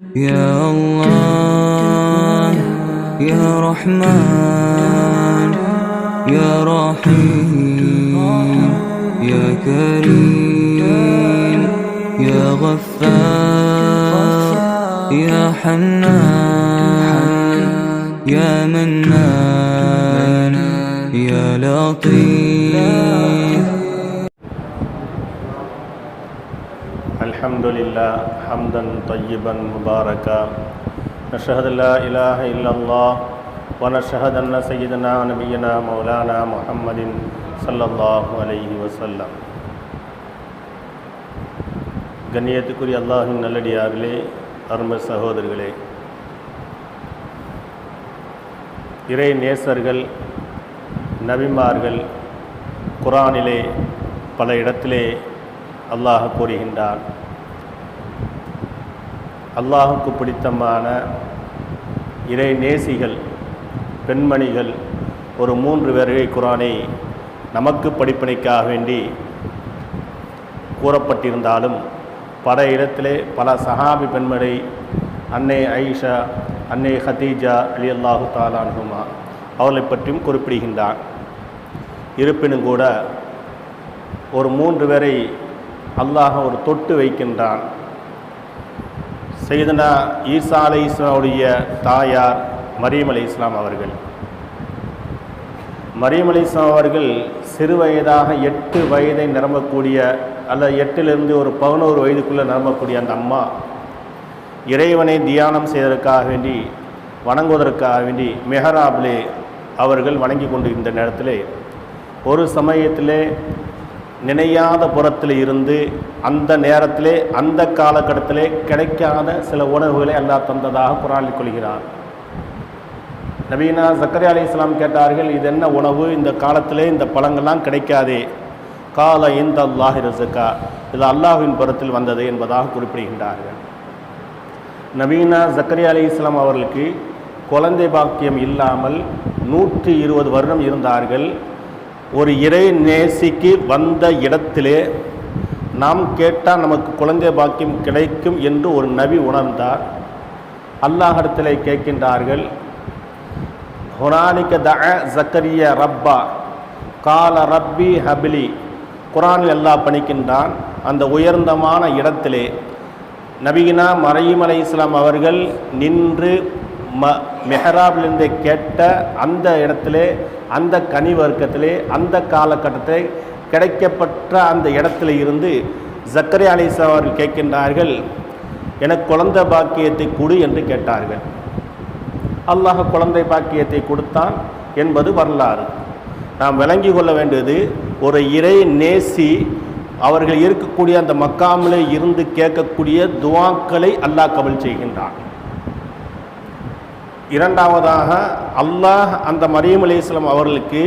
يا الله يا رحمن يا رحيم يا كريم يا غفار يا حنان يا منان يا لطيف. الحمد لله حمدا طيبا مباركا نشهد أن لا إله إلا الله ونشهد أن سيدنا ونبينا مولانا محمد صلى الله عليه وسلم கண்ணியத்துக்குரிய அல்லாஹின் நல்லடியார்களே அருமை சகோதரர்களே இறை நேசர்கள் நபிமார்கள் குரானிலே பல இடத்திலே அல்லாஹ் கூறுகின்றான் அல்லாஹுக்கு பிடித்தமான இறை நேசிகள் பெண்மணிகள் ஒரு மூன்று வருகை குரானை நமக்கு படிப்பனைக்காக வேண்டி கூறப்பட்டிருந்தாலும் பல இடத்திலே பல சஹாபி பெண்மணி அன்னை ஐஷா அன்னை ஹதீஜா அலி அல்லாஹு தாலானுமா அவர்களை பற்றியும் குறிப்பிடுகின்றான். இருப்பினும் கூட ஒரு மூன்று பேரை அல்லாஹ் ஒரு தொட்டு வைக்கின்றான். செய்தனா ஈசா அலை இஸ்லாமுடைய தாயார் மரியம் அலி இஸ்லாம் அவர்கள். மரியம் அலி இஸ்லாம் அவர்கள் சிறு வயதாக எட்டு வயதை நிரம்பக்கூடிய அல்லது எட்டிலிருந்து ஒரு பதினோரு வயதுக்குள்ளே நிரம்பக்கூடிய அந்த அம்மா இறைவனை தியானம் செய்வதற்காக வேண்டி வணங்குவதற்காக வேண்டி மெஹராப்லே அவர்கள் வணங்கி கொண்டு இந்த நேரத்தில் ஒரு சமயத்திலே நினையாத புறத்தில் இருந்து அந்த நேரத்திலே அந்த காலகட்டத்திலே கிடைக்காத சில உணவுகளை அல்லாஹ் தந்ததாக குரானில் கொள்கிறார் நவீனா சக்கரே அலி இஸ்லாம் கேட்டார்கள் இது என்ன உணவு? இந்த காலத்திலே இந்த பழங்கள்லாம் கிடைக்காதே. கால இந்த அல்லாஹி ரசுக்கா இது அல்லாஹுவின் புறத்தில் வந்தது என்பதாக குறிப்பிடுகின்றார்கள். நவீனா ஜக்கரியா அலி இஸ்லாம் அவர்களுக்கு குழந்தை பாக்கியம் இல்லாமல் நூற்றி இருபது வருடம் இருந்தார்கள். ஒரு இறை நேசிக்கு வந்த இடத்திலே நாம் கேட்டால் நமக்கு குழந்தை பாக்கியம் கிடைக்கும் என்று ஒரு நபி உணர்ந்தார். அல்லாஹிடத்திலே கேட்கின்றார்கள் ஹுனானிக்க த ஜக்கரிய ரப்பா கால ரப்பி ஹபிலி. குரானில் அல்லாஹ் பணிக்கின்றான் அந்த உயர்ந்தமான இடத்திலே நபிகினா மறையும் அலை இஸ்லாம் அவர்கள் நின்று ம மெஹராப்லேருந்து கேட்ட அந்த இடத்துல அந்த கனி வர்க்கத்திலே அந்த காலகட்டத்தை கிடைக்கப்பட்ட அந்த இடத்துல இருந்து ஜக்கரியா அலிசா அவர்கள் கேட்கின்றார்கள் எனக்கு குழந்தை பாக்கியத்தை கொடு என்று கேட்டார்கள். அல்லாஹ் குழந்தை பாக்கியத்தை கொடுத்தான் என்பது வரலாறு. நாம் விளங்கி கொள்ள வேண்டியது ஒரு இறை நேசி அவர்கள் இருக்கக்கூடிய அந்த மக்காமலே இருந்து கேட்கக்கூடிய துவாக்களை அல்லாஹ் கபல் செய்கின்றான். இரண்டாவதாக அல்லாஹ் அந்த மரியம் அலி இஸ்லாம் அவர்களுக்கு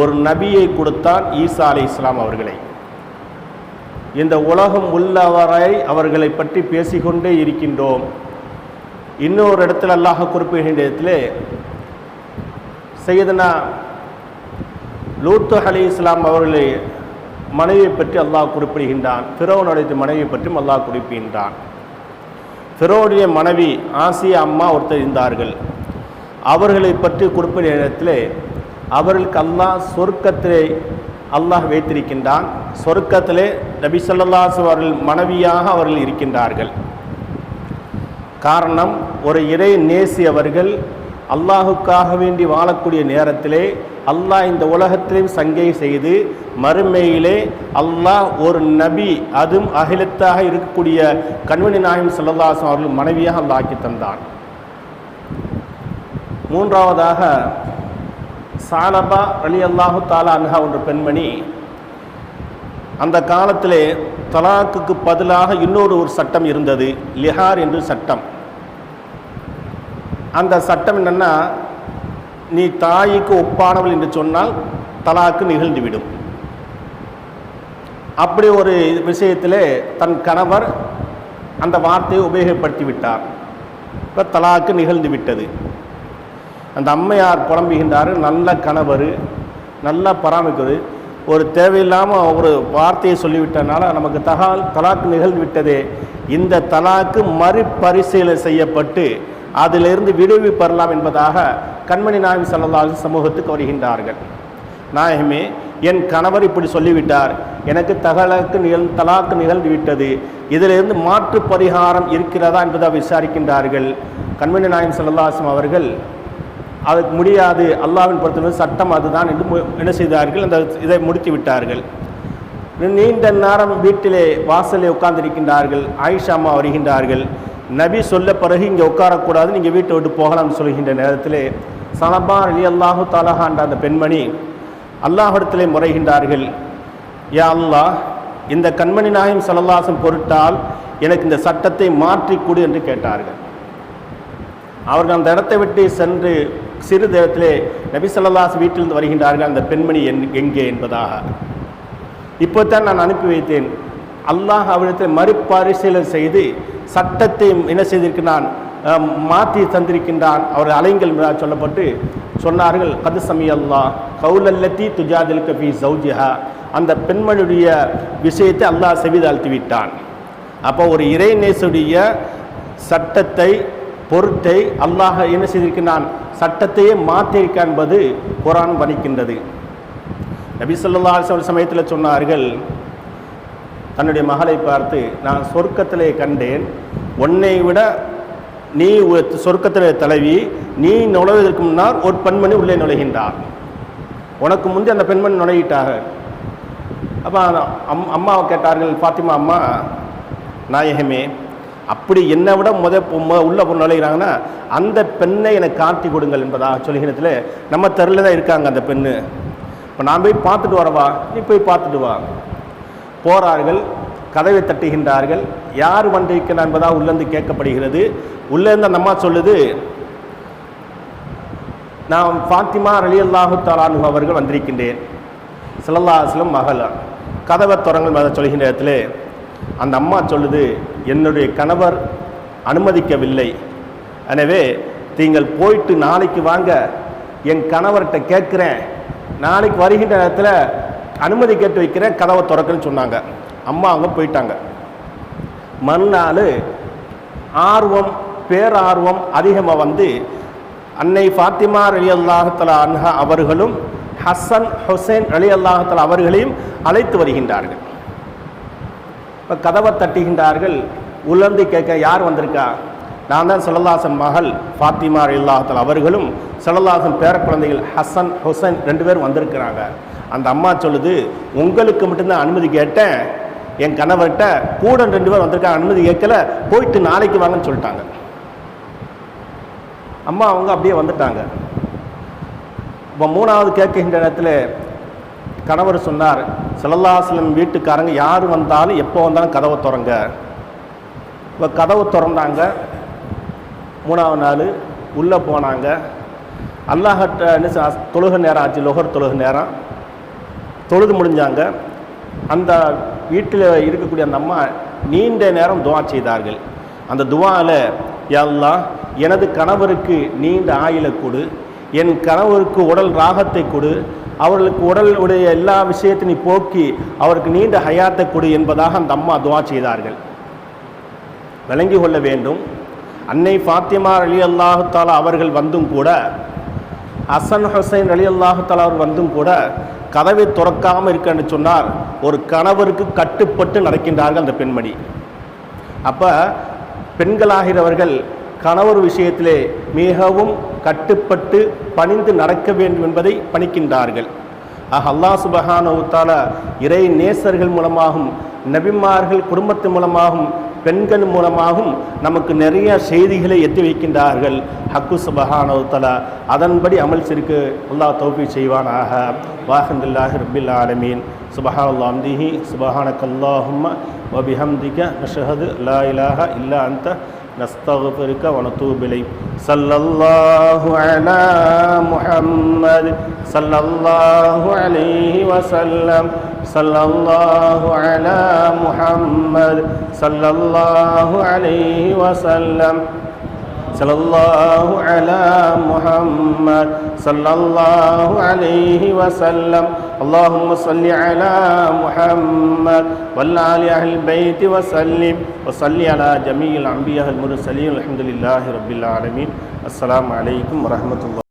ஒரு நபியை கொடுத்தான் ஈசா அலி இஸ்லாம் அவர்களை. இந்த உலகம் உள்ளவரை அவர்களை பற்றி பேசிக்கொண்டே இருக்கின்றோம். இன்னொரு இடத்துல அல்லாஹ் குறிப்பிடுகின்ற இடத்துல செய்தனா லூத்து அலி இஸ்லாம் அவர்களை மனைவியை பற்றி அல்லாஹ் குறிப்பிடுகின்றான். ஃபிரோனுடைய மனைவியை பற்றியும் அல்லாஹ் குறிப்பிடுகின்றான். ஃபிரோனுடைய மனைவி ஆசிய அம்மா ஒருத்தர் இருந்தார்கள். அவர்களை பற்றி குறிப்பிட நேரத்தில் அவர்களுக்கு அல்லாஹ் சொர்க்கத்திலே அல்லாஹ் வைத்திருக்கின்றான். சொர்க்கத்திலே நபி சொல்லாஸ் அவர்கள் மனைவியாக அவர்கள் இருக்கின்றார்கள். காரணம் ஒரு இறை நேசியவர்கள் அல்லாஹுக்காக வேண்டி வாழக்கூடிய நேரத்திலே அல்லாஹ் இந்த உலகத்திலையும் சங்கை செய்து மறுமையிலே அல்லாஹ் ஒரு நபி அதுவும் அகிலத்தாக இருக்கக்கூடிய கண்மணி நாயம் செல்லல்லாசம் அவர்கள் மனைவியாக அல்லாக்கி தந்தான். மூன்றாவதாக சானபா அலி அல்லாஹு தாலா அன்ஹா என்ற பெண்மணி அந்த காலத்திலே தலாக்குக்கு பதிலாக இன்னொரு ஒரு சட்டம் இருந்தது லிஹார் என்று சட்டம். அந்த சட்டம் என்னென்னா நீ தாய்க்கு ஒப்பானவள் என்று சொன்னால் தலாக்கு நிகழ்ந்துவிடும். அப்படி ஒரு விஷயத்திலே தன் கணவர் அந்த வார்த்தையை உபயோகப்படுத்தி விட்டார் இப்போ தலாக்கு நிகழ்ந்து விட்டது அந்த அம்மையார் புலம்புகின்றார் நல்ல கணவர் நல்லா பராமரிக்கிறது ஒரு தேவையில்லாமல் ஒரு வார்த்தையை சொல்லிவிட்டனால நமக்கு தகால் தலாக்கு நிகழ்ந்து விட்டதே இந்த தலாக்கு மறுபரிசீலனை செய்யப்பட்டு அதிலிருந்து விடுவி பெறலாம் என்பதாக கண்மணி நாயகம் ஸல்லல்லாஹு சமூகத்துக்கு வருகின்றார்கள். நாயகமே என் கணவர் இப்படி சொல்லிவிட்டார். எனக்கு தகலாக்கு நிகழ் தலாக்கு நிகழ்ந்து விட்டது இதிலிருந்து மாற்று பரிகாரம் இருக்கிறதா என்பதாக விசாரிக்கின்றார்கள். கண்மணி நாயகம் ஸல்லல்லாஹு அவர்கள் அதுக்கு முடியாது. அல்லாவின் பொறுத்தவரை சட்டம் அதுதான் என்று மு- என்ன செய்தார்கள்? அந்த இதை முடித்து விட்டார்கள். நீண்ட நேரம் வீட்டிலே வாசலே உட்கார்ந்திருக்கின்றார்கள். ஆயிஷா அம்மா வருகின்றார்கள். நபி சொல்ல பிறகு இங்கே உட்காரக்கூடாது நீங்கள் வீட்டை விட்டு போகலாம்னு சொல்கின்ற நேரத்தில் சலபா அலி அல்லாஹு தாலஹான்ற அந்த பெண்மணி அல்லாஹிடத்திலே முறைகின்றார்கள் யா அல்லாஹ் இந்த கண்மணி நாயம் சலல்லாசம் பொருட்டால் எனக்கு இந்த சட்டத்தை மாற்றிக்கொடு என்று கேட்டார்கள். அவர்கள் அந்த இடத்தை விட்டு சென்று சிறு தேவத்திலே நபிசல்லாஸ் வீட்டிலிருந்து வருகின்றார்கள் அந்த பெண்மணி என் எங்கே என்பதாக. இப்போத்தான் நான் அனுப்பி வைத்தேன். அல்லாஹ் அவரிடத்தில் மறுபரிசீலனை செய்து சட்டத்தை என்ன செய்திருக்கிறான் மாற்றி தந்திருக்கின்றான் அவர் அலைங்கள் சொல்லப்பட்டு சொன்னார்கள் கது சமி அல்லா கவுலல்லத்தி துஜாதில் கபி சௌஜிஹா. அந்த பெண்மணியுடைய விஷயத்தை அல்லாஹ் செவிதாழ்த்தி விட்டான். அப்போ ஒரு இறைநேசுடைய சட்டத்தை பொருட்டை அல்லாஹ் என்ன செய்திருக்கின்றான்? சட்டத்தையே மாற்றியிருக்கான் என்பது குரான் வணிக்கின்றது. நபி சொல்லா அலைஹி சமயத்தில் சொன்னார்கள் தன்னுடைய மகளை பார்த்து நான் சொர்க்கத்திலே கண்டேன். உன்னை விட நீ ஒரு சொர்க்கத்திலே தலைவி நீ நுழைவதற்கு முன்னால் ஒரு பெண்மணி உள்ளே நுழைகின்றார். உனக்கு முந்தி அந்த பெண்மணி நுழையிட்டாக? அப்போ அம் அம்மாவை கேட்டார்கள் ஃபாத்திமா அம்மா நாயகமே அப்படி என்னை விட முத உள்ளே உள்ள பொண்ணு நுழைகிறாங்கன்னா அந்த பெண்ணை எனக்கு காட்டி கொடுங்கள் என்பதாக சொல்கிறதுல நம்ம தெருல தான் இருக்காங்க அந்த பெண்ணு. இப்போ நான் போய் பார்த்துட்டு வரவா? நீ போய் பார்த்துட்டு வா. போறார்கள் கதவை தட்டுகின்றார்கள். யார் வந்திருக்கிறார் என்பதாக உள்ளேருந்து கேட்கப்படுகிறது. உள்ளேருந்து அந்த அம்மா சொல்லுது நான் ஃபாத்திமா அலி அல்லாஹு தாலானு அவர்கள் வந்திருக்கின்றேன். சிலல்லாஸ்லம் மகள். கதவை தொடங்கள் அதை சொல்கின்ற இடத்துல அந்த அம்மா சொல்லுது என்னுடைய கணவர் அனுமதிக்கவில்லை. எனவே நீங்கள் போயிட்டு நாளைக்கு வாங்க. என் கணவர்கிட்ட கேட்குறேன். நாளைக்கு வருகின்ற நேரத்தில் அனுமதி கேட்டு வைக்கிறேன் கதவை திறக்குன்னு சொன்னாங்க. அம்மா அவங்க போயிட்டாங்க. மறுநாள் ஆர்வம் பேரார்வம் அதிகமாக வந்து அன்னை ஃபாத்திமா அலி அல்லாஹலா அன்ஹா அவர்களும் ஹசன் ஹுசைன் அலி அல்லாஹலா அவர்களையும் அழைத்து வருகின்றார்கள். இப்போ கதவை தட்டுகின்றார்கள். உலர்ந்து கேட்க யார் வந்திருக்கா? நான் தான் செல்லல்லாசன் மகள் ஃபாத்திமா அலி அவர்களும் செல்லல்லாசன் பேர குழந்தைகள் ஹசன் ஹுசைன் ரெண்டு பேரும் வந்திருக்கிறாங்க. அந்த அம்மா சொல்லுது உங்களுக்கு மட்டும்தான் அனுமதி கேட்டேன். என் கணவர்கிட்ட கூட ரெண்டு பேர் வந்திருக்காங்க அனுமதி கேட்கல. போயிட்டு நாளைக்கு வாங்கன்னு சொல்லிட்டாங்க. அம்மா அவங்க அப்படியே வந்துட்டாங்க. இப்போ மூணாவது கேட்கின்ற இடத்துல கணவர் சொன்னார் செல்லல்லாசலம் வீட்டுக்காரங்க யார் வந்தாலும் எப்போ வந்தாலும் கதவை திறங்க. இப்போ கதவு திறந்தாங்க. மூணாவது நாள் உள்ளே போனாங்க. அல்லாஹட்ட தொழுக நேரம் ஆச்சு லொஹர் தொழுக நேரம். தொழுது முடிஞ்சாங்க. அந்த வீட்டில் இருக்கக்கூடிய அந்த அம்மா நீண்ட நேரம் துவா செய்தார்கள். அந்த துவாவில் எல்லாம் எனது கணவருக்கு நீண்ட ஆயுளை கொடு. என் கணவருக்கு உடல் ராகத்தை கொடு. அவர்களுக்கு உடலுடைய எல்லா விஷயத்தையும் போக்கி அவருக்கு நீண்ட ஹயாத்தை கொடு என்பதாக அந்த அம்மா துவா செய்தார்கள். விளங்கி கொள்ள வேண்டும். அன்னை ஃபாத்திமா அலி அல்லாஹு அவர்கள் வந்தும் கூட ஹசன் ஹுசைன் அலி அல்லாஹு அவர் வந்தும் கூட கதவை துறக்காமல் இருக்கன்னு சொன்னார். ஒரு கணவருக்கு கட்டுப்பட்டு நடக்கின்றார்கள் அந்த பெண்மணி. அப்போ பெண்களாகிறவர்கள் கணவர் விஷயத்திலே மிகவும் கட்டுப்பட்டு பணிந்து நடக்க வேண்டும் என்பதை பணிக்கின்றார்கள். ஆக அல்லாஹ் சுபஹானவுத்தால இறை நேசர்கள் மூலமாகவும் நபிமார்கள் குடும்பத்து மூலமாகவும் பெண்கள் மூலமாகவும் நமக்கு நிறைய செய்திகளை எத்தி வைக்கின்றார்கள். ஹக்கு சுபஹானவுத்தலா அதன்படி அமல் சிறுக்கு அல்லாஹ் தோப்பி செய்வானாக. வாஹந்துல்லாஹி ரபில் ஆலமீன். சுபஹா அல்லாம்திஹி சுபஹானக் அல்லாஹும் வபிஹம்திக நஷஹது லா இலாஹ இல்லா அந்த نستغفرك ونتوب إليك. صلى الله على محمد. صلى الله عليه وسلم. صلى الله على محمد. صلى الله عليه وسلم. صلى الله على محمد صلى الله عليه وسلم. اللهم صل على محمد وعلى آل أهل البيت وسلم وصل على جميع الأنبياء المرسلين الحمد لله رب العالمين. السلام عليكم ورحمة الله